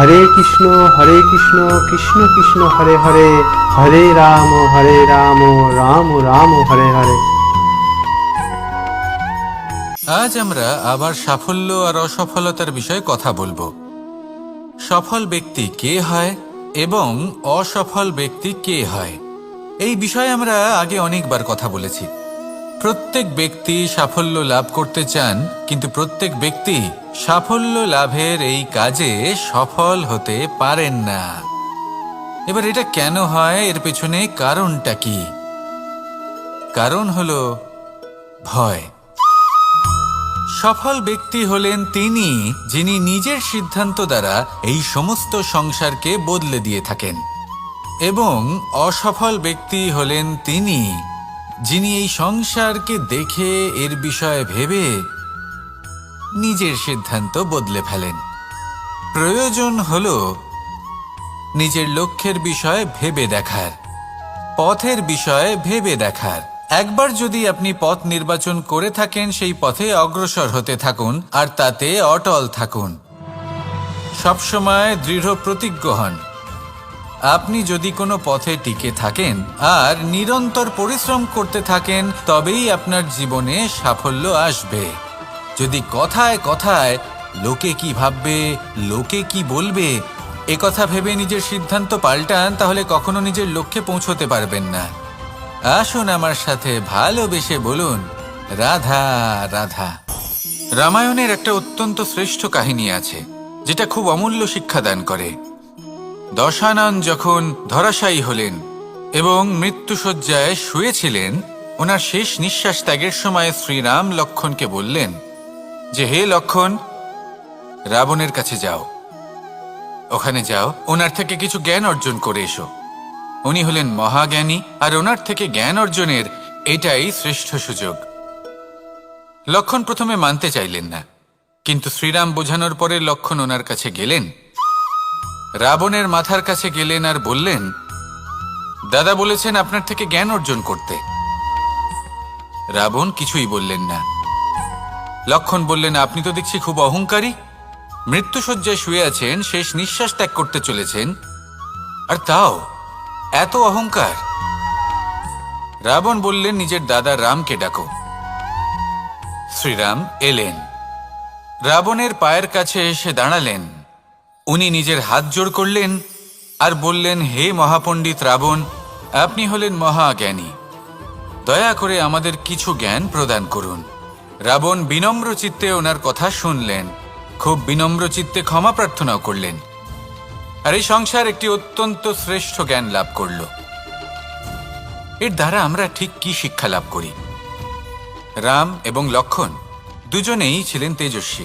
হরে কৃষ্ণ হরে কৃষ্ণ কৃষ্ণ কৃষ্ণ, হরে হরে হরে রাম হরে রাম রাম রাম, হরে হরে। আজ আমরা আবার সাফল্য আর অসফলতার বিষয়ে কথা বলব। সফল ব্যক্তি কে হয় এবং অসফল ব্যক্তি কে হয়? এই বিষয়ে আমরা আগে অনেকবার কথা বলেছি। প্রত্যেক ব্যক্তি সাফল্য লাভ করতে চান, কিন্তু প্রত্যেক ব্যক্তি সাফল্য লাভের এই কাজে সফল হতে পারেন না। এবার এটা কেন হয়? এর পেছনে কারণটা কি? কারণ হলো ভয়। সফল ব্যক্তি হলেন তিনি, যিনি নিজের সিদ্ধান্ত দ্বারা এই সমস্ত সংসারকে বদলে দিয়ে থাকেন। এবং অসফল ব্যক্তি হলেন তিনি যিনি এই সংসারকে দেখে এর বিষয়ে ভেবে নিজের সিদ্ধান্ত বদলে ফেলেন। প্রয়োজন হল নিজের লক্ষ্যের বিষয়ে ভেবে দেখার, পথের বিষয়ে ভেবে দেখার। একবার যদি আপনি পথ নির্বাচন করে থাকেন, সেই পথে অগ্রসর হতে থাকুন আর তাতে অটল থাকুন। সবসময় দৃঢ় প্রতিজ্ঞ হন। আপনি যদি কোনো পথে টিকে থাকেন আর নিরন্তর পরিশ্রম করতে থাকেন, তবেই আপনার জীবনে সাফল্য আসবে। যদি কথায় কথায় লোকে কি ভাববে, লোকে কি বলবে, এ কথা ভেবে নিজের সিদ্ধান্ত পাল্টান, তাহলে কখনো নিজের লক্ষ্যে পৌঁছতে পারবেন না। আসুন আমার সাথে ভালোবেসে বলুন, রাধা রাধা। রামায়ণের একটা অত্যন্ত শ্রেষ্ঠ কাহিনী আছে, যেটা খুব অমূল্য শিক্ষা দান করে। দশানন যখন ধরাশায়ী হলেন এবং মৃত্যুসজ্জায় শুয়েছিলেন, ওনার শেষ নিঃশ্বাস ত্যাগের সময় শ্রীরাম লক্ষণকে বললেন, যে হে লক্ষণ, রাবণের কাছে যাও। ওখানে যাও, ওনার থেকে কিছু জ্ঞান অর্জন করে এসো। উনি হলেন মহাজ্ঞানী, আর ওনার থেকে জ্ঞান অর্জনের এটাই শ্রেষ্ঠ সুযোগ। লক্ষণ প্রথমে মানতে চাইলেন না, কিন্তু শ্রীরাম বোঝানোর পরে লক্ষণ ওনার কাছে গেলেন। রাবণের মাথার কাছে গেলেন আর বললেন, দাদা বলেছেন আপনার থেকে জ্ঞান অর্জন করতে। রাবণ কিছুই বললেন না। লক্ষণ বললেন, আপনি তো দেখছি খুব অহংকারী। মৃত্যুসজ্জায় শুয়ে আছেন, শেষ নিঃশ্বাস ত্যাগ করতে চলেছেন। আর তাও, এত অহংকার? রাবণ বললেন, নিজের দাদা রামকে ডাকো। শ্রীরাম এলেন। রাবণের পায়ের কাছে এসে দাঁড়ালেন। উনি নিজের হাত জোড় করলেন আর বললেন, হে মহাপণ্ডিত রাবণ, আপনি হলেন মহাজ্ঞানী। দয়া করে আমাদের কিছু জ্ঞান প্রদান করুন। রাবণ বিনম্র চিত্তে ওনার কথা শুনলেন। খুব বিনম্র চিত্তে ক্ষমা প্রার্থনাও করলেন। আর এই সংসার একটি অত্যন্ত শ্রেষ্ঠ জ্ঞান লাভ করল। এর দ্বারা আমরা ঠিক কি শিক্ষা লাভ করি? রাম এবং লক্ষণ দুজনেই ছিলেন তেজস্বী।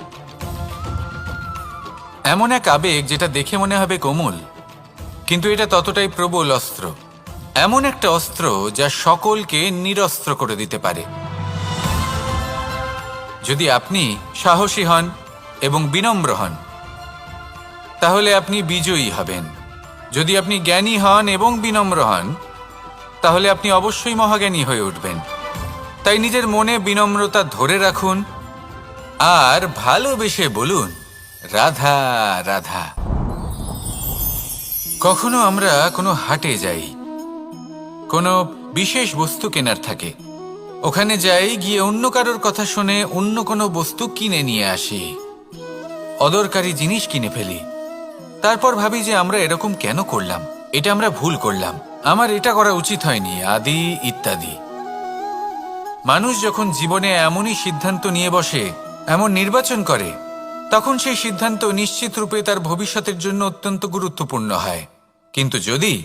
এমন এক আবেগ যেটা দেখে মনে হবে কোমল, কিন্তু এটা ততটাই প্রবল অস্ত্র। এমন একটা অস্ত্র যা সকলকে নিরস্ত্র করে দিতে পারে। যদি আপনি সাহসী হন এবং বিনম্র হন, তাহলে আপনি বিজয়ী হবেন। যদি আপনি জ্ঞানী হন এবং বিনম্র হন, তাহলে আপনি অবশ্যই মহাজ্ঞানী হয়ে উঠবেন। তাই নিজের মনে বিনম্রতা ধরে রাখুন আর ভালোবেসে বলুন রাধা রাধা। কখনো আমরা কোনো হাটে যাই, কোনো বিশেষ বস্তু কেনার থাকে। ওখানে যাই, গিয়ে অন্য কারোর কথা শুনে অন্য কোনো বস্তু কিনে নিয়ে আসি। অদরকারি জিনিস কিনে ফেলি। তারপর ভাবি যে আমরা এরকম কেন করলাম? এটা আমরা ভুল করলাম। আমার এটা করা উচিত হয়নি, আদি ইত্যাদি। মানুষ যখন জীবনে এমনই সিদ্ধান্ত নিয়ে বসে, এমন নির্বাচন করে তখন সেই সিদ্ধান্ত নিশ্চিত রূপে তার ভবিষ্যতের জন্য অত্যন্ত গুরুত্বপূর্ণ হয়। কিন্তু যদি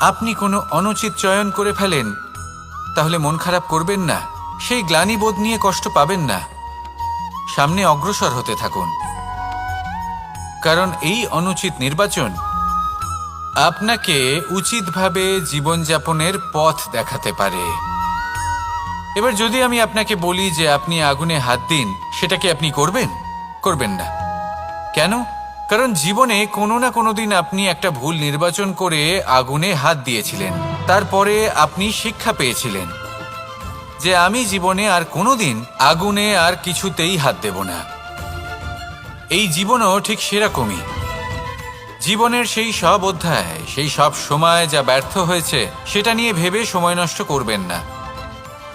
আপনি কোনো অনুচিত চয়ন করে ফেলেন, তাহলে মন খারাপ করবেন না, সেই গ্লানিবোধ নিয়ে কষ্ট পাবেন না। সামনে অগ্রসর হতে থাকুন। কারণ এই অনুচিত নির্বাচন আপনাকে উচিতভাবে জীবনযাপনের পথ দেখাতে পারে। এবার যদি আমি আপনাকে বলি যে আপনি আগুনে হাত দিন, সেটা কি আপনি করবেন? করবেন না। কেন? কারণ জীবনে কোনো না কোনো দিন আপনি একটা ভুল নির্বাচন করে আগুনে হাত দিয়েছিলেন। তারপরে আপনি শিক্ষা পেয়েছিলেন যে আমি জীবনে আর কোনোদিন আগুনে আর কিছুতেই হাত দেব না। এই জীবনও ঠিক সেরকমই। জীবনের সেই সব অধ্যায়, সেই সব সময় যা ব্যর্থ হয়েছে, সেটা নিয়ে ভেবে সময় নষ্ট করবেন না।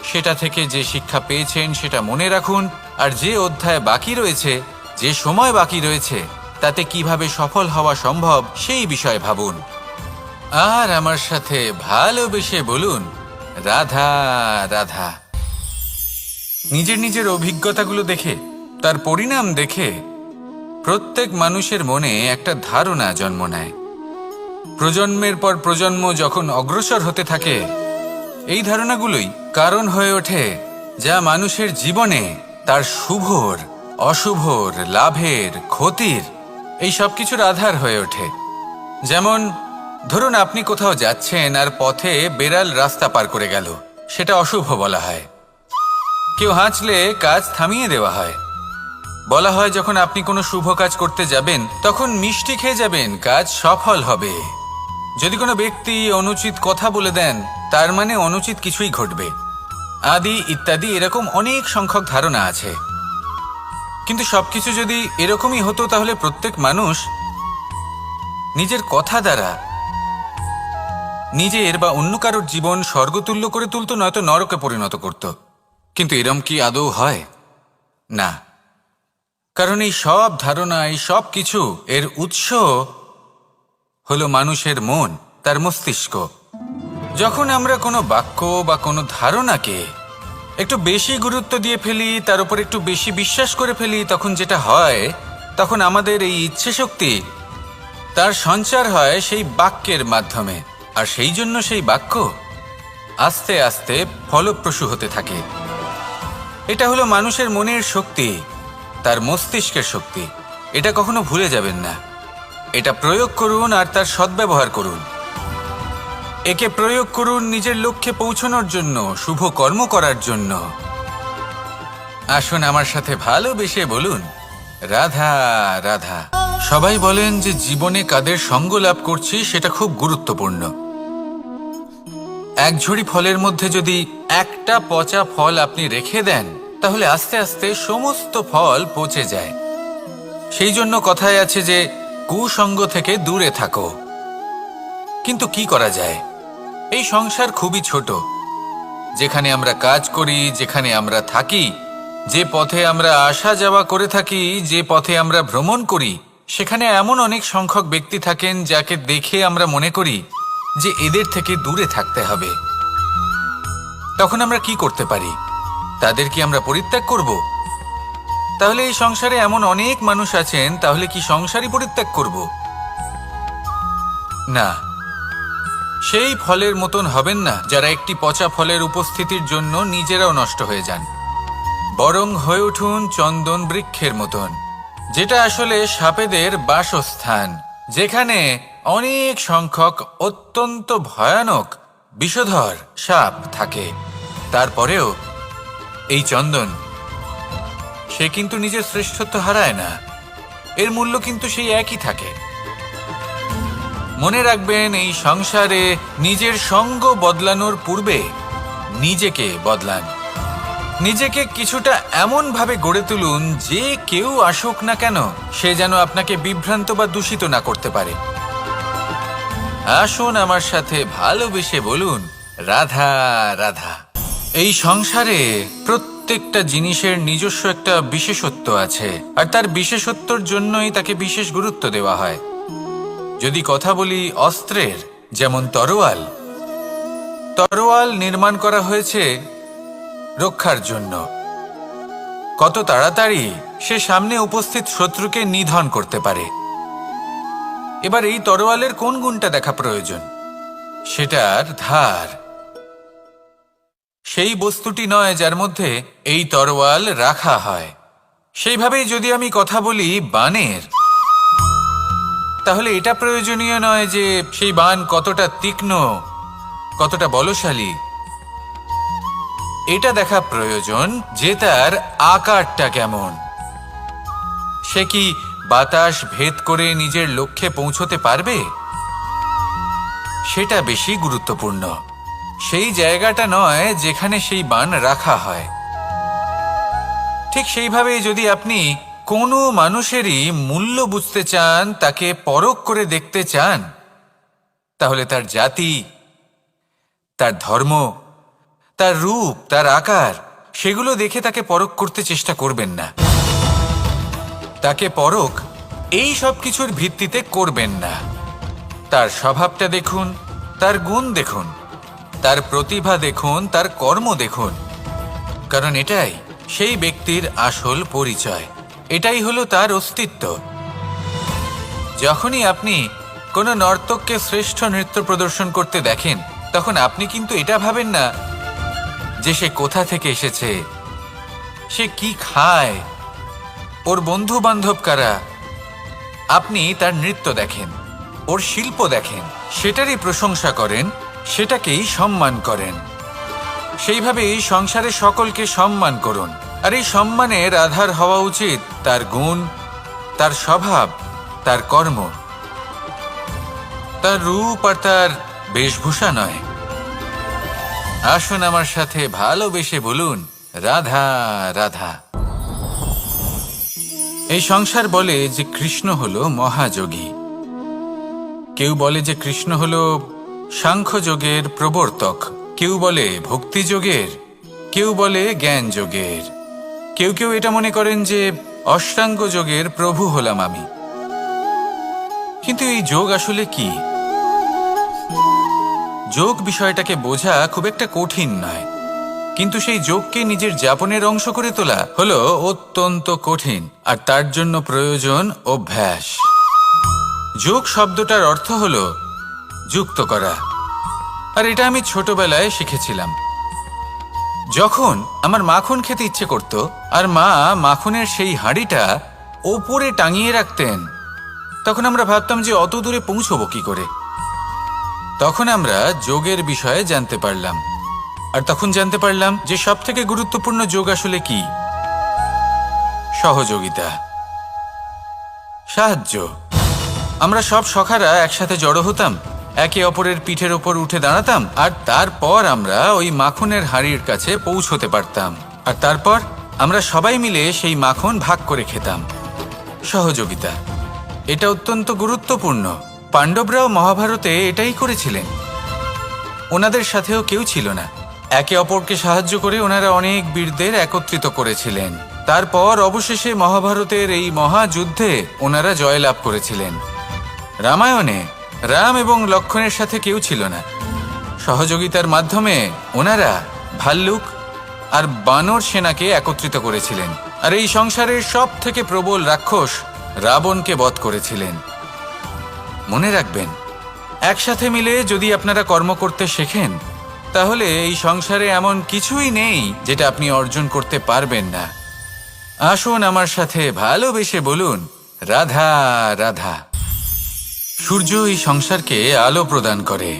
সেটা থেকে যে শিক্ষা পেয়েছেন, সেটা মনে রাখুন, আর যে অধ্যায় বাকি রয়েছে যে সময় বাকি রয়েছে, তাতে কীভাবে সফল হওয়া সম্ভব সেই বিষয়ে ভাবুন। আর আমার সাথে ভালোবেসে বলুন, রাধা রাধা। নিজের নিজের অভিজ্ঞতাগুলো দেখে, তার পরিণাম দেখে, প্রত্যেক মানুষের মনে একটা ধারণা জন্ম নেয়। প্রজন্মের পর প্রজন্ম যখন অগ্রসর হতে থাকে, এই ধারণাগুলোই কারণ হয়ে ওঠে যা মানুষের জীবনে তার শুভর অশুভর লাভের, ক্ষতির, এই সব কিছুর আধার হয়ে ওঠে। যেমন, ধরুন আপনি কোথাও যাচ্ছেন আর পথে বেড়াল রাস্তা পার করে গেল। সেটা অশুভ বলা হয়। কেউ হাঁচলে কাজ থামিয়ে দেওয়া হয়। বলা হয় যখন আপনি কোনো শুভ কাজ করতে যাবেন, তখন মিষ্টি খেয়ে যাবেন, কাজ সফল হবে। যদি কোনো ব্যক্তি অনুচিত কথা বলে দেন, তার মানে অনুচিত কিছুই ঘটবে। আদি, ইত্যাদি এরকম অনেক সংখ্যক ধারণা আছে। কিন্তু সবকিছু যদি এরকমই হতো তাহলে প্রত্যেক মানুষ নিজের কথা দ্বারা নিজের বা অন্য কারোর জীবন স্বর্গতুল্য করে তুলতো, নয়তো নরকে পরিণত করত। কিন্তু এরম কি আদৌ হয়? না। কারণ এই সব ধারণা, এই সব কিছু এর উৎস হলো মানুষের মন, তার মস্তিষ্ক। যখন আমরা কোনো বাক্য বা কোনো ধারণাকে একটু বেশি গুরুত্ব দিয়ে ফেলি, তার উপর একটু বেশি বিশ্বাস করে ফেলি, তখন যেটা হয়, তখন আমাদের এই ইচ্ছে শক্তি তার সঞ্চার হয় সেই বাক্যের মাধ্যমে। আর সেই জন্য সেই বাক্য আস্তে আস্তে ফলপ্রসূ হতে থাকে। এটা হলো মানুষের মনের শক্তি, তার মস্তিষ্কের শক্তি। এটা কখনো ভুলে যাবেন না। এটা প্রয়োগ করুন আর তার সদ্ব্যবহার করুন। একে প্রয়োগ করুন নিজের লক্ষ্যে পৌঁছানোর জন্য, শুভ কর্ম করার জন্য। আসুন আমার সাথে ভালোবেসে বলুন, রাধা রাধা। সবাই বলেন যে জীবনে কাদের সঙ্গ লাভ করছি সেটা খুব গুরুত্বপূর্ণ। এক ঝুড়ি ফলের মধ্যে যদি একটা পচা ফল আপনি রেখে দেন, তাহলে আস্তে আস্তে সমস্ত ফল পচে যায়। সেই জন্য কথায় আছে যে, কুসঙ্গ থেকে দূরে থাকো। কিন্তু কি করা যায়? এই সংসার খুবই ছোট। যেখানে আমরা কাজ করি, যেখানে আমরা থাকি, যে পথে আমরা আসা যাওয়া করে থাকি, যে পথে আমরা ভ্রমণ করি, সেখানে এমন অনেক সংখ্যক ব্যক্তি থাকেন যাকে দেখে আমরা মনে করি যে এদের থেকে দূরে থাকতে হবে। তখন আমরা কি করতে পারি? তাদের কি আমরা পরিত্যাগ করব? তাহলে এই সংসারে এমন অনেক মানুষ আছেন, তাহলে কি সংসারই পরিত্যাগ করব? না। সেই ফলের মতন হবেন না যারা একটি পচা ফলের উপস্থিতির জন্য নিজেরাও নষ্ট হয়ে যান। বরং হয়ে উঠুন চন্দন বৃক্ষের মতন, যেটা আসলে সাপেদের বাসস্থান, যেখানে অনেক সংখ্যক অত্যন্ত ভয়ানক বিষধর সাপ থাকে। তারপরেও এই চন্দন, সে কিন্তু নিজের শ্রেষ্ঠত্ব হারায় না। এর মূল্য কিন্তু সেই একই থাকে। মনে রাখবেন, এই সংসারে নিজের সঙ্গ বদলানোর পূর্বে নিজেকে বদলান। নিজেকে কিছুটা এমন ভাবে গড়ে তুলুন, যে কেউ আসুক না কেন, সে যেন আপনাকে বিভ্রান্ত বা দূষিত না করতে পারে। আসুন আমার সাথে ভালোবেসে বলুন, রাধা রাধা। এই সংসারে প্রত্যেকটা জিনিসের নিজস্ব একটা বিশেষত্ব আছে, আর তার বিশেষত্বর জন্যই তাকে বিশেষ গুরুত্ব দেওয়া হয়। যদি কথা বলি অস্ত্রের, যেমন তরোয়াল। তরোয়াল নির্মাণ করা হয়েছে রক্ষার জন্য। কত তাড়াতাড়ি সে সামনে উপস্থিত শত্রুকে নিধন করতে পারে। এবার এই তরোয়ালের কোন গুণটা দেখা প্রয়োজন? সেটার ধার। সেই বস্তুটি নয় যার মধ্যে এই তরোয়াল রাখা হয়। সেইভাবেই যদি আমি কথা বলি বানের তাহলে এটা প্রয়োজনীয় নয় যে সেই বান কতটা তীক্ষ্ণ, কতটা বলশালী। এটা দেখা প্রয়োজন যে তার আকারটা কেমন। সে কি বাতাস ভেদ করে নিজের লক্ষ্যে পৌঁছতে পারবে? সেটা বেশি গুরুত্বপূর্ণ। সেই জায়গাটা নয় যেখানে সেই বান রাখা হয়। ঠিক সেইভাবে যদি আপনি কোনো মানুষেরই মূল্য বুঝতে চান, তাকে পরখ করে দেখতে চান, তাহলে তার জাতি, তার ধর্ম, তার রূপ, তার আকার, সেগুলো দেখে তাকে পরখ করতে চেষ্টা করবেন না। তাকে পরখ এই সব কিছুর ভিত্তিতে করবেন না। তার স্বভাবটা দেখুন, তার গুণ দেখুন, তার প্রতিভা দেখুন, তার কর্ম দেখুন। কারণ এটাই সেই ব্যক্তির আসল পরিচয়। এটাই হলো তার অস্তিত্ব। যখনই আপনি কোনো নর্তককে শ্রেষ্ঠ নৃত্য প্রদর্শন করতে দেখেন, তখন আপনি কিন্তু এটা ভাবেন না যে সে কোথা থেকে এসেছে, সে কি খায়, ওর বন্ধু বান্ধব কারা। আপনি তার নৃত্য দেখেন, ওর শিল্প দেখেন, সেটারই প্রশংসা করেন, সেটাকেই সম্মান করেন। সেইভাবে এই সংসারে সকলকে সম্মান করুন। আর এই সম্মানের আধার হওয়া উচিত, তার গুণ, তার স্বভাব, তার কর্ম। তার রূপ আর তার বেশভূষা নয়। আসুন আমার সাথে ভালোবেসে বলুন, রাধা রাধা। এই সংসার বলে যে কৃষ্ণ হলো মহাযোগী। কেউ বলে যে কৃষ্ণ হলো সাংখ্যযোগের প্রবর্তক। কেউ বলে ভক্তিযোগের, কেউ বলে জ্ঞান যোগের কেউ কেউ এটা মনে করেন যে অষ্টাঙ্গ যোগের প্রভু হলাম আমি। কিন্তু এই যোগ আসলে কি? যোগ বিষয়টাকে বোঝা খুব একটা কঠিন নয়। কিন্তু সেই যোগকে নিজের যাপনের অংশ করে তোলা হলো অত্যন্ত কঠিন আর তার জন্য প্রয়োজন অভ্যাস। যোগ শব্দটার অর্থ হলো যুক্ত করা। আর এটা আমি ছোটবেলায় শিখেছিলাম। যখন আমার মাখন খেতে ইচ্ছে করত, আর মা মাখনের সেই হাঁড়িটা ওপরে টাঙিয়ে রাখতেন, তখন আমরা ভাবতাম যে অত দূরে পৌঁছবো কি করে। তখন আমরা যোগের বিষয়ে জানতে পারলাম। আর তখন জানতে পারলাম যে সব থেকে গুরুত্বপূর্ণ যোগ আসলে কি? সহযোগিতা। সাহায্য। আমরা সব সখারা একসাথে জড়ো হতাম একে অপরের পিঠের ওপর উঠে দাঁড়াতাম, আর তারপর আমরা ওই মাখনের হাড়ির কাছে পৌঁছতে পারতাম। আর তারপর আমরা সবাই মিলে সেই মাখন ভাগ করে খেতাম। সহযোগিতা। এটা অত্যন্ত গুরুত্বপূর্ণ। পাণ্ডবরাও মহাভারতে এটাই করেছিলেন। ওনাদের সাথেও কেউ ছিল না। একে অপরকে সাহায্য করে ওনারা অনেক বীরদের একত্রিত করেছিলেন। তারপর অবশেষে মহাভারতের এই মহাযুদ্ধে ওনারা জয়লাভ করেছিলেন। রামায়ণে রাম এবং লক্ষণের সাথে কেউ ছিল না। সহযোগিতার মাধ্যমে ওনারা ভাল্লুক আর বানর সেনাকে একত্রিত করেছিলেন। আর এই সংসারের সব থেকে প্রবল রাক্ষস রাবণকে বধ করেছিলেন। মনে রাখবেন, একসাথে মিলে যদি আপনারা কর্ম করতে শেখেন, তাহলে এই সংসারে এমন কিছুই নেই যেটা আপনি অর্জন করতে পারবেন না। আসুন আমার সাথে ভালোবেসে বলুন, রাধা রাধা। সূর্য এই সংসারকে আলো প্রদান করে।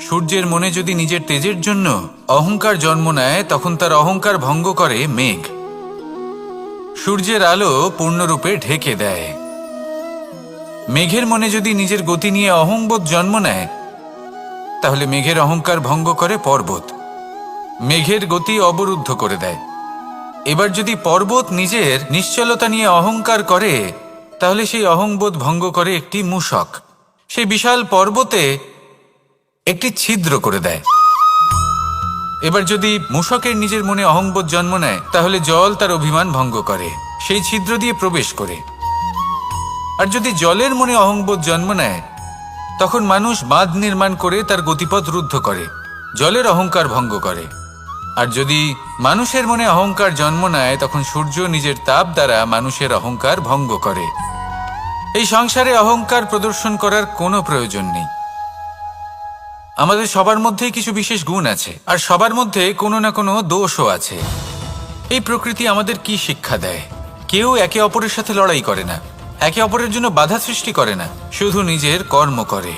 সূর্যের মনে যদি নিজের তেজের জন্য অহংকার জন্ম নেয়, তখন তার অহংকার ভঙ্গ করে মেঘ। সূর্যের আলো পূর্ণরূপে ঢেকে দেয়। মেঘের মনে যদি নিজের গতি নিয়ে অহংবোধ জন্ম নেয়, তাহলে মেঘের অহংকার ভঙ্গ করে পর্বত। মেঘের গতি অবরুদ্ধ করে দেয়। এবার যদি পর্বত নিজের নিশ্চলতা নিয়ে অহংকার করে তাহলে সেই অহংবোধ ভঙ্গ করে একটি মূষক। সেই বিশাল পর্বতে একটি ছিদ্র করে দেয়। এবার যদি মূষকের নিজের মনে অহংবোধ জন্ম নেয়, তাহলে জল তার অভিমান ভঙ্গ করে, সেই ছিদ্র দিয়ে প্রবেশ করে। আর যদি জলের মনে অহংবোধ জন্ম নেয়, তখন মানুষ বাঁধ নির্মাণ করে তার গতিপথ রুদ্ধ করে, জলের অহংকার ভঙ্গ করে। আর যদি মানুষের মনে অহংকার জন্ম নেয়, তখন সূর্য নিজের তাপ দ্বারা মানুষের অহংকার ভঙ্গ করে। এই সংসারে অহংকার প্রদর্শন করার কোনো প্রয়োজন নেই। আমাদের সবার মধ্যেই কিছু বিশেষ গুণ আছে, আর সবার মধ্যে কোনো না কোনো দোষও আছে। এই প্রকৃতি আমাদের কি শিক্ষা দেয়? কেউ একে অপরের সাথে লড়াই করে না, একে অপরের জন্য বাধা সৃষ্টি করে না, শুধু নিজের কর্ম করে।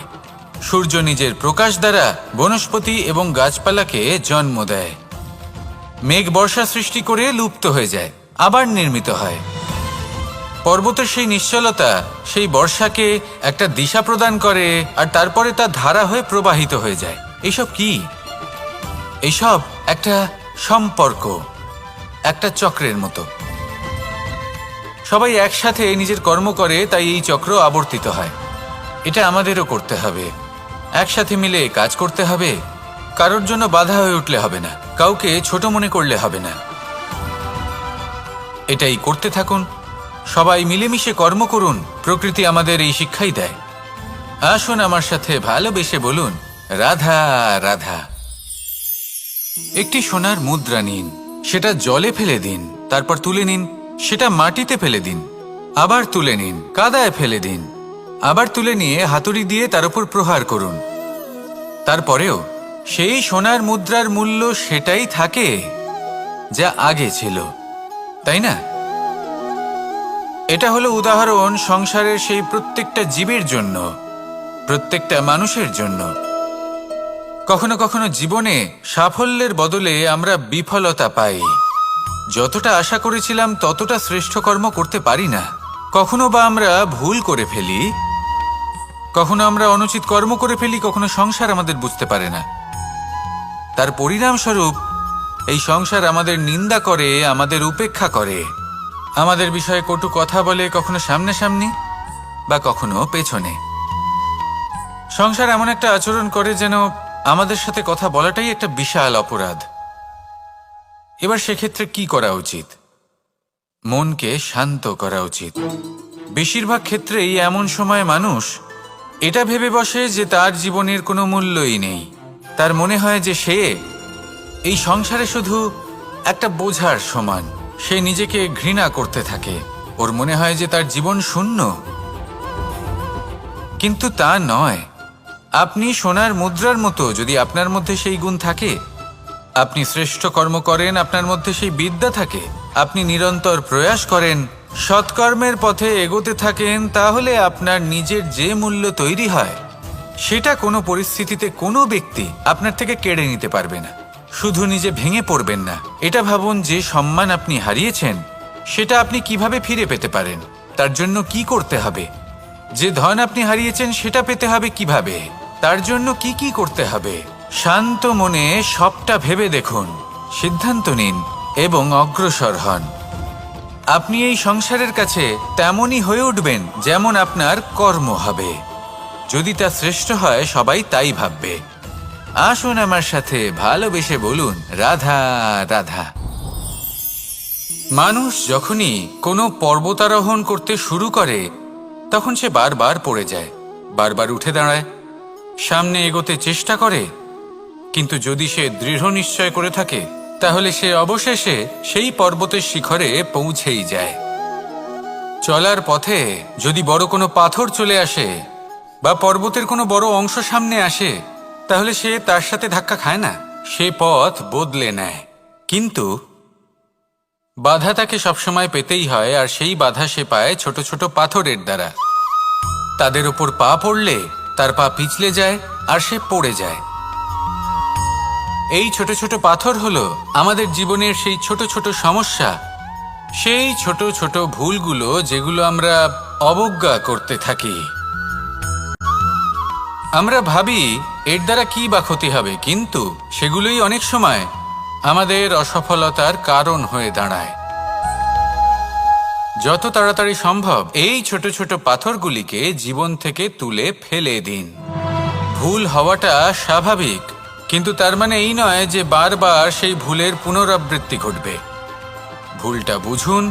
সূর্য নিজের প্রকাশ দ্বারা বনস্পতি এবং গাছপালাকে জন্ম দেয়। মেঘ বর্ষা সৃষ্টি করে লুপ্ত হয়ে যায়, আবার নির্মিত হয়। পর্বতের সেই নিশ্চলতা, সেই বর্ষাকে একটা দিশা প্রদান করে, আর তারপরে তা ধারা হয়ে প্রবাহিত হয়ে যায়। এসব কি? এসব একটা সম্পর্ক, একটা চক্রের মতো। সবাই একসাথে নিজের কর্ম করে, তাই এই চক্র আবর্তিত হয়। এটা আমাদেরও করতে হবে। একসাথে মিলে কাজ করতে হবে। কারোর জন্য বাধা হয়ে উঠলে হবে না। কাউকে ছোট মনে করলে হবে না। এটাই করতে থাকুন। সবাই মিলেমিশে কর্ম করুন। প্রকৃতি আমাদের এই শিক্ষাই দেয়। আসুন আমার সাথে ভালোবেসে বলুন, রাধা রাধা। একটি সোনার মুদ্রা নিন, সেটা জলে ফেলে দিন, তারপর তুলে নিন, সেটা মাটিতে ফেলে দিন, আবার তুলে নিন, কাদায় ফেলে দিন, আবার তুলে নিয়ে হাতুড়ি দিয়ে তার উপর প্রহার করুন। তারপরেও সেই সোনার মুদ্রার মূল্য সেটাই থাকে যা আগে ছিল, তাই না? এটা হলো উদাহরণ সংসারের সেই প্রত্যেকটা জীবের জন্য, প্রত্যেকটা মানুষের জন্য। কখনো কখনো জীবনে সাফল্যের বদলে আমরা বিফলতা পাই। যতটা আশা করেছিলাম ততটা শ্রেষ্ঠ কর্ম করতে পারি না। কখনো বা আমরা ভুল করে ফেলি, কখনো আমরা অনুচিত কর্ম করে ফেলি, কখনো সংসার আমাদের বুঝতে পারে না। তার পরিণামস্বরূপ, এই সংসার আমাদের নিন্দা করে, আমাদের উপেক্ষা করে। আমাদের বিষয়ে কটু কথা বলে কখনো সামনাসামনি বা কখনো পেছনে। সংসার এমন একটা আচরণ করে যেন আমাদের সাথে কথা বলাটাই একটা বিশাল অপরাধ। এবার সেক্ষেত্রে কি করা উচিত? মনকে শান্ত করা উচিত। বেশিরভাগ ক্ষেত্রেই এমন সময় মানুষ এটা ভেবে বসে যে তার জীবনের কোনো মূল্যই নেই। তার মনে হয় যে সে এই সংসারে শুধু একটা বোঝার সমান। সে নিজেকে ঘৃণা করতে থাকে। ওর মনে হয় যে তার জীবন শূন্য। কিন্তু তা নয়। আপনি সোনার মুদ্রার মতো যদি আপনার মধ্যে সেই গুণ থাকে, আপনি শ্রেষ্ঠ কর্ম করেন, আপনার মধ্যে সেই বিদ্যা থাকে, আপনি নিরন্তর প্রয়াস করেন, সৎকর্মের পথে এগোতে থাকেন, তাহলে আপনার নিজের যে মূল্য তৈরি হয় সেটা কোনো পরিস্থিতিতে কোনো ব্যক্তি আপনার থেকে কেড়ে নিতে পারবে না। শুধু নিজে ভেঙে পড়বেন না। এটা ভাবুন যে সম্মান আপনি হারিয়েছেন, সেটা আপনি কীভাবে ফিরে পেতে পারেন? তার জন্য কি করতে হবে? যে ধন আপনি হারিয়েছেন, সেটা পেতে হবে কীভাবে? তার জন্য কি কি করতে হবে? শান্ত মনে সবটা ভেবে দেখুন। সিদ্ধান্ত নিন এবং অগ্রসর হন। আপনি এই সংসারের কাছে তেমনই হয়ে উঠবেন যেমন আপনার কর্ম হবে। যদি তা শ্রেষ্ঠ হয়, সবাই তাই ভাববে। আসুন আমার সাথে ভালোবেসে বলুন, রাধা রাধা। মানুষ যখনই কোনো পর্বতারোহণ করতে শুরু করে, তখন সে বারবার পড়ে যায়, বারবার উঠে দাঁড়ায়, সামনে এগোতে চেষ্টা করে। কিন্তু যদি সে দৃঢ় নিশ্চয় করে থাকে, তাহলে সে অবশেষে সেই পর্বতের শিখরে পৌঁছেই যায়। চলার পথে যদি বড় কোনো পাথর চলে আসে বা পর্বতের কোনো বড় অংশ সামনে আসে, তাহলে সে তার সাথে ধাক্কা খায় না। সে পথ বদলে নেয়। কিন্তু বাধা তাকে সবসময় পেতেই হয়, আর সেই বাধা সে পায় ছোট ছোট পাথরের দ্বারা। তাদের ওপর পা পড়লে তার পা পিছলে যায়, আর সে পড়ে যায়। এই ছোট ছোট পাথর হলো আমাদের জীবনের সেই ছোট ছোট সমস্যা, সেই ছোট ছোট ভুলগুলো যেগুলো আমরা অবজ্ঞা করতে থাকি। আমরা ভাবি এর দ্বারা কি বা ক্ষতি হবে, কিন্তু সেগুলোই অনেক সময় আমাদের অসফলতার কারণ হয়ে দাঁড়ায়। যত তাড়াতাড়ি সম্ভব এই ছোট ছোট পাথরগুলিকে জীবন থেকে তুলে ফেলে দিন। ভুল হওয়াটা স্বাভাবিক, কিন্তু তার মানে এই নয় যে বারবার সেই ভুলের পুনরাবৃত্তি ঘটবে। ভুলটা বুঝুন,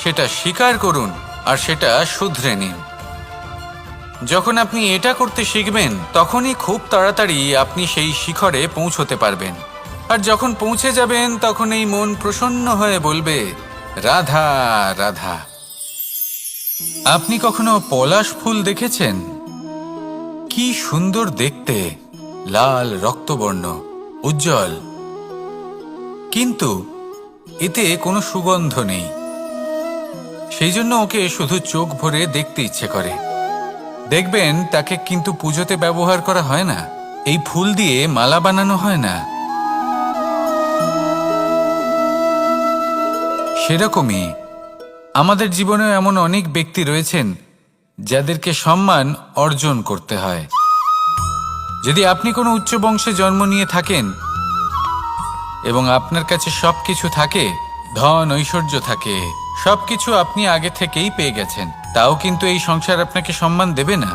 সেটা স্বীকার করুন, আর সেটা শুধরে নিন। যখন আপনি এটা করতে শিখবেন, তখনই খুব তাড়াতাড়ি আপনি সেই শিখরে পৌঁছতে পারবেন। আর যখন পৌঁছে যাবেন, তখন এই মন প্রসন্ন হয়ে বলবে, রাধা রাধা। আপনি কখনো পলাশ ফুল দেখেছেন? কি সুন্দর দেখতে, লাল রক্তবর্ণ, উজ্জ্বল। কিন্তু এতে কোনো সুগন্ধ নেই। সেই জন্য ওকে শুধু চোখ ভরে দেখতে ইচ্ছে করে। দেখবেন, তাকে কিন্তু পুজোতে ব্যবহার করা হয় না। এই ফুল দিয়ে মালা বানানো হয় না। সেরকমই, আমাদের জীবনে এমন অনেক ব্যক্তি রয়েছেন, যাদেরকে সম্মান অর্জন করতে হয়। যদি আপনি কোনো উচ্চ বংশে জন্ম নিয়ে থাকেন এবং আপনার কাছে সবকিছু থাকে, ধন, ঐশ্বর্য থাকে, সবকিছু আপনি আগে থেকেই পেয়ে গেছেন। তাও কিন্তু এই সংসার আপনাকে সম্মান দেবে না।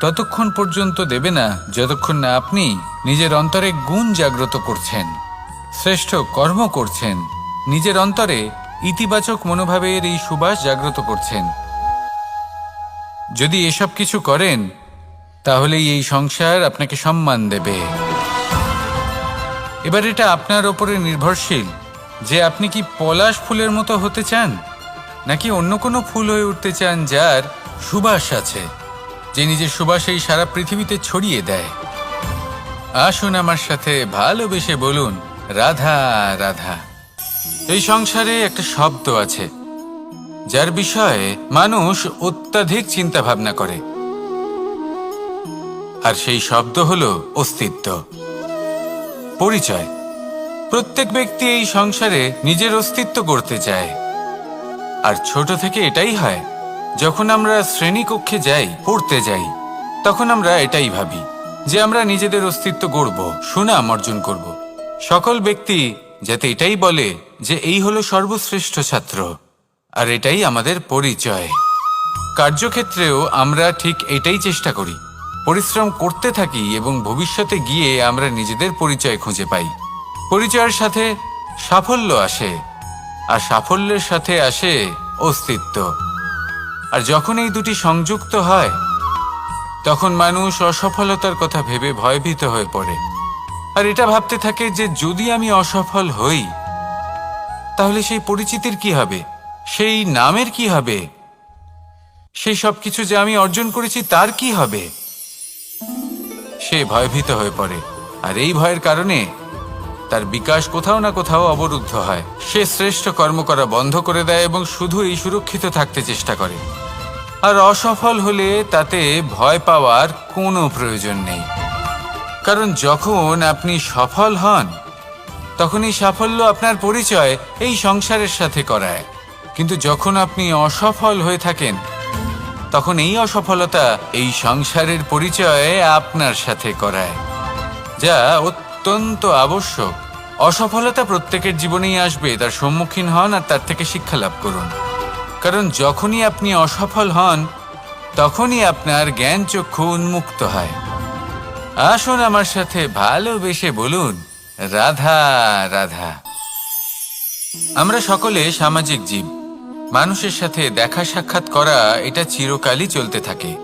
ততক্ষণ পর্যন্ত দেবে না যতক্ষণ না আপনি নিজের অন্তরে গুণ জাগ্রত করছেন, শ্রেষ্ঠ কর্ম করছেন, নিজের অন্তরে ইতিবাচক মনোভাবের এই সুবাস জাগ্রত করছেন। যদি এসব কিছু করেন, তাহলেই এই সংসার আপনাকে সম্মান দেবে। এবার এটা আপনার ওপরে নির্ভরশীল, যে আপনি কি পলাশ ফুলের মতো হতে চান? নাকি অন্য কোনো ফুল হয়ে উঠতে চান যার সুবাস আছে, যে নিজের সুবাস এই সারা পৃথিবীতে ছড়িয়ে দেয়? আসুন আমার সাথে ভালোবেসে বলুন, রাধা রাধা। এই সংসারে একটা শব্দ আছে, যার বিষয়ে মানুষ অত্যাধিক চিন্তা ভাবনা করে। আর সেই শব্দ হলো অস্তিত্ব। পরিচয়। প্রত্যেক ব্যক্তি এই সংসারে নিজের অস্তিত্ব করতে চায়। আর ছোট থেকে এটাই হয়, যখন আমরা শ্রেণীকক্ষে যাই, পড়তে যাই, তখন আমরা এটাই ভাবি যে আমরা নিজেদের অস্তিত্ব গড়ব, সুনাম অর্জন করব। সকল ব্যক্তি যাতে এটাই বলে যে এই হলো সর্বশ্রেষ্ঠ ছাত্র, আর এটাই আমাদের পরিচয়। কার্যক্ষেত্রেও আমরা ঠিক এটাই চেষ্টা করি। পরিশ্রম করতে থাকি এবং ভবিষ্যতে গিয়ে আমরা নিজেদের পরিচয় খুঁজে পাই। পরিচয়ের সাথে সাফল্য আসে। আর সাফল্যের সাথে আসে অস্তিত্ব। আর যখন এই দুটি সংযুক্ত হয়, তখন মানুষ অসফলতার কথা ভেবে ভয়ভীত হয়ে পড়ে। আর এটা ভাবতে থাকে যে যদি আমি অসফল হই, তাহলে সেই পরিচিতির কি হবে? সেই নামের কি হবে? সেই সব কিছু যে আমি অর্জন করেছি, তার কি হবে? সে ভয়ভীত হয়ে পড়ে। আর এই ভয়ের কারণে তার বিকাশ কোথাও না কোথাও অবরুদ্ধ হয়। সে শ্রেষ্ঠ কর্ম করা বন্ধ করে দেয় এবং শুধু এই সুরক্ষিত থাকতে চেষ্টা করে। আর অসফল হলে তাতে ভয় পাওয়ার কোনো প্রয়োজন নেই। কারণ যখন আপনি সফল হন তখন এই সাফল্য আপনার পরিচয় এই সংসারের সাথে করায়। কিন্তু যখন আপনি অসফল হয়ে থাকেন, তখন এই অসফলতা এই সংসারের পরিচয় আপনার সাথে করায়, যা অত্যন্ত আবশ্যক। অসফলতা প্রত্যেকের জীবনেই আসবে, তার সম্মুখীন হন আর তার থেকে শিক্ষা লাভ করুন। কারণ যখনই আপনি অসফল হন, তখনই আপনার জ্ঞান চক্ষু উন্মুক্ত হয়। আসুন আমার সাথে ভালোবেসে বলুন, রাধা রাধা। আমরা সকলে সামাজিক জীব। মানুষের সাথে দেখা সাক্ষাৎ করা, এটা চিরকালই চলতে থাকে।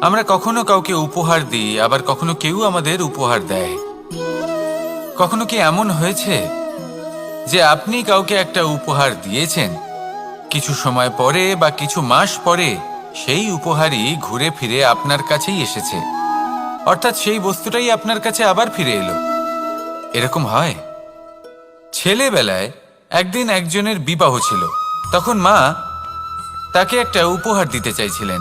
আমরা কখনো কাউকে উপহার দিই, আবার কখনো কেউ আমাদের উপহার দেয়। কখনো কি এমন হয়েছে যে আপনি কাউকে একটা উপহার দিয়েছেন? কিছু সময় পরে বা কিছু মাস পরে সেই উপহারই ঘুরে ফিরে আপনার কাছেই এসেছে। অর্থাৎ সেই বস্তুটাই আপনার কাছে আবার ফিরে এলো। এরকম হয়? ছেলেবেলায় একদিন একজনের বিবাহ ছিল। তখন মা তাকে একটা উপহার দিতে চাইছিলেন।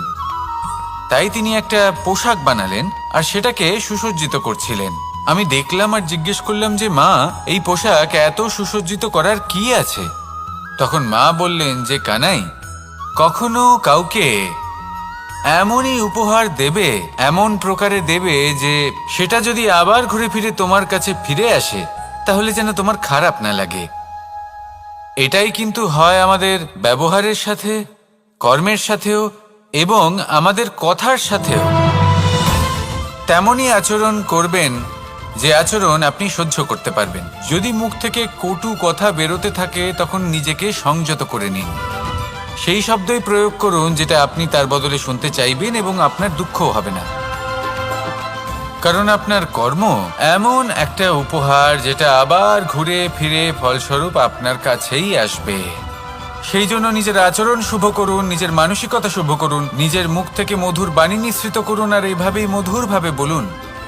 তাই তিনি একটা পোশাক বানালেন আর সেটাকে সুসজ্জিত করছিলেন। আমি দেখলাম আর জিজ্ঞেস করলাম যে, মা, এই পোশাক এত সুসজ্জিত করার কি আছে? তখন মা বললেন যে, কানাই, কখনো কাউকে এমনই উপহার দেবে, এমন প্রকারে দেবে যে, সেটা যদি আবার ঘুরে ফিরে তোমার কাছে ফিরে আসে, তাহলে যেন তোমার খারাপ না লাগে। এটাই কিন্তু হয় আমাদের ব্যবহারের সাথে, কর্মের সাথেও এবং আমাদের কথার সাথেও। তেমনই আচরণ করবেন যে আচরণ আপনি সহ্য করতে পারবেন। যদি মুখ থেকে কটু কথা বেরোতে থাকে, তখন নিজেকে সংযত করে নিন। সেই শব্দই প্রয়োগ করুন, যেটা আপনি তার বদলে শুনতে চাইবেন এবং আপনার দুঃখও হবে না। কারণ আপনার কর্ম এমন একটা উপহার, যেটা আবার ঘুরে ফিরে ফলস্বরূপ আপনার কাছেই আসবে। সেই জন্য নিজের আচরণ শুভ করুন, নিজের মানসিকতা শুভ করুন, নিজের মুখ থেকে মধুর বাণী নিঃসৃত করুন, আর এইভাবেই মধুরভাবে বলুন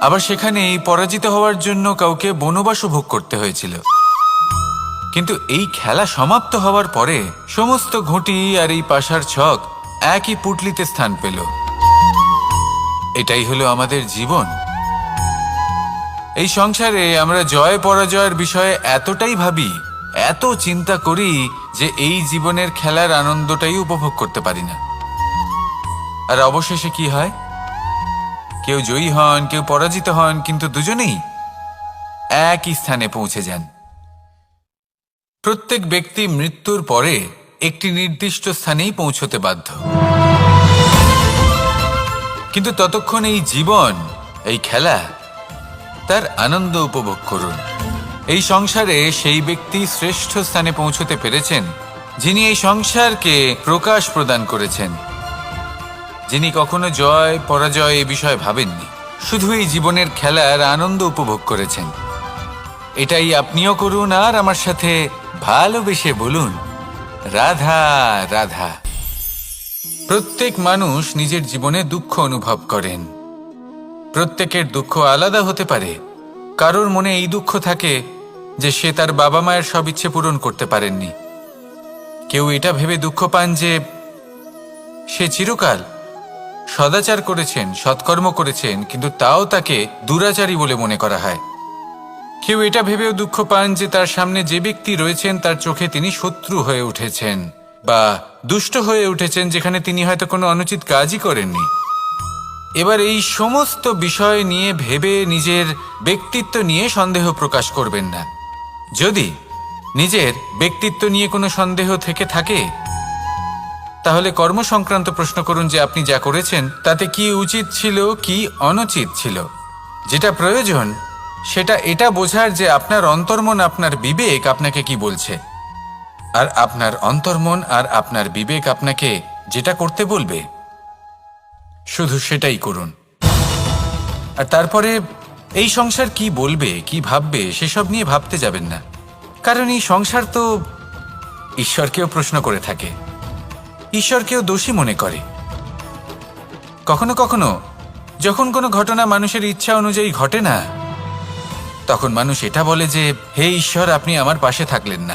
আবার সেখানে এই পরাজিত হওয়ার জন্য কাউকে বনবাসও ভোগ করতে হয়েছিল। কিন্তু এই খেলা সমাপ্ত হওয়ার পরে সমস্ত ঘটি আর এই পাশার ছক একই পুটলিতে স্থান পেল। এটাই হলো আমাদের জীবন। এই সংসারে আমরা জয় পরাজয়ের বিষয়ে এতটাই ভাবি, এত চিন্তা করি যে এই জীবনের খেলার আনন্দটাই উপভোগ করতে পারি না। আর অবশেষে কি হয়? কেউ জয়ী হন, কেউ পরাজিত হন, কিন্তু দুজনেই একই স্থানে পৌঁছে যান। প্রত্যেক ব্যক্তি মৃত্যুর পরে একটি নির্দিষ্ট স্থানেই পৌঁছতে বাধ্য। কিন্তু ততক্ষণ এই জীবন, এই খেলা, তার আনন্দ উপভোগ করুন। এই সংসারে সেই ব্যক্তি শ্রেষ্ঠ স্থানে পৌঁছতে পেরেছেন, যিনি এই সংসারকে প্রকাশ প্রদান করেছেন। যিনি কখনো জয়, পরাজয় এ বিষয়ে ভাবেননি। শুধু এই জীবনের খেলার আনন্দ উপভোগ করেছেন। এটাই আপনিও করুন আর আমার সাথে ভালোবেসে বলুন, রাধা রাধা। প্রত্যেক মানুষ নিজের জীবনে দুঃখ অনুভব করেন। প্রত্যেকের দুঃখ আলাদা হতে পারে। কারোর মনে এই দুঃখ থাকে যে সে তার বাবা মায়ের সব ইচ্ছে পূরণ করতে পারেননি। কেউ এটা ভেবে দুঃখ পান যে সে চিরকাল সদাচার করেছেন, সৎকর্ম করেছেন, কিন্তু তাও তাকে দুরাচারী বলে মনে করা হয়। কেউ এটা ভেবেও দুঃখ পান যে তার সামনে যে ব্যক্তি রয়েছেন, তার চোখে তিনি শত্রু হয়ে উঠেছেন, বা দুষ্ট হয়ে উঠেছেন, যেখানে তিনি হয়তো কোনো অনুচিত কাজই করেননি। এবার এই সমস্ত বিষয় নিয়ে ভেবে নিজের ব্যক্তিত্ব নিয়ে সন্দেহ প্রকাশ করবেন না। যদি নিজের ব্যক্তিত্ব নিয়ে কোনো সন্দেহ থেকে থাকে তাহলে কর্ম সংক্রান্ত প্রশ্ন করুন যে আপনি যা করেছেন, তাতে কি উচিত ছিল, কি অনুচিত ছিল? যেটা প্রয়োজন, সেটা এটা বোঝার যে আপনার অন্তর্মন, আপনার বিবেক আপনাকে কি বলছে। আর আপনার অন্তর্মন আর আপনার বিবেক আপনাকে যেটা করতে বলবে, শুধু সেটাই করুন। আর তারপরে, এই সংসার কি বলবে, কি ভাববে, সেসব নিয়ে ভাবতে যাবেন না। কারণ এই সংসার তো ঈশ্বরকেও প্রশ্ন করে থাকে। ঈশ্বরকেও দোষী মনে করে। কখনো কখনো যখন কোনো ঘটনা মানুষের ইচ্ছা অনুযায়ী ঘটে না, তখন মানুষ এটা বলে যে, হে ঈশ্বর, আপনি আমার পাশে থাকলেন না।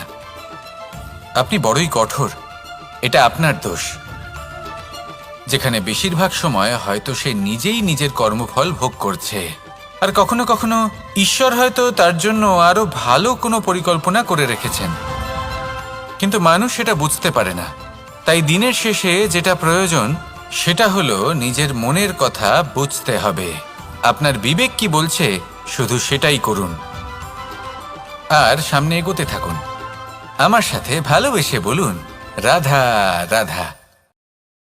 আপনি বড়ই কঠোর, এটা আপনার দোষ। যেখানে বেশিরভাগ সময় হয়তো সে নিজেই নিজের কর্মফল ভোগ করছে। আর কখনো কখনো ঈশ্বর হয়তো তার জন্য আরও ভালো কোনো পরিকল্পনা করে রেখেছেন। কিন্তু মানুষ সেটা বুঝতে পারে না। তাই দিনের শেষে যেটা প্রয়োজন, সেটা হলো নিজের মনের কথা বুঝতে হবে। আপনার বিবেক কি বলছে, শুধু সেটাই করুন। আর সামনে এগোতে থাকুন। আমার সাথে ভালোবেসে বলুন, রাধা রাধা।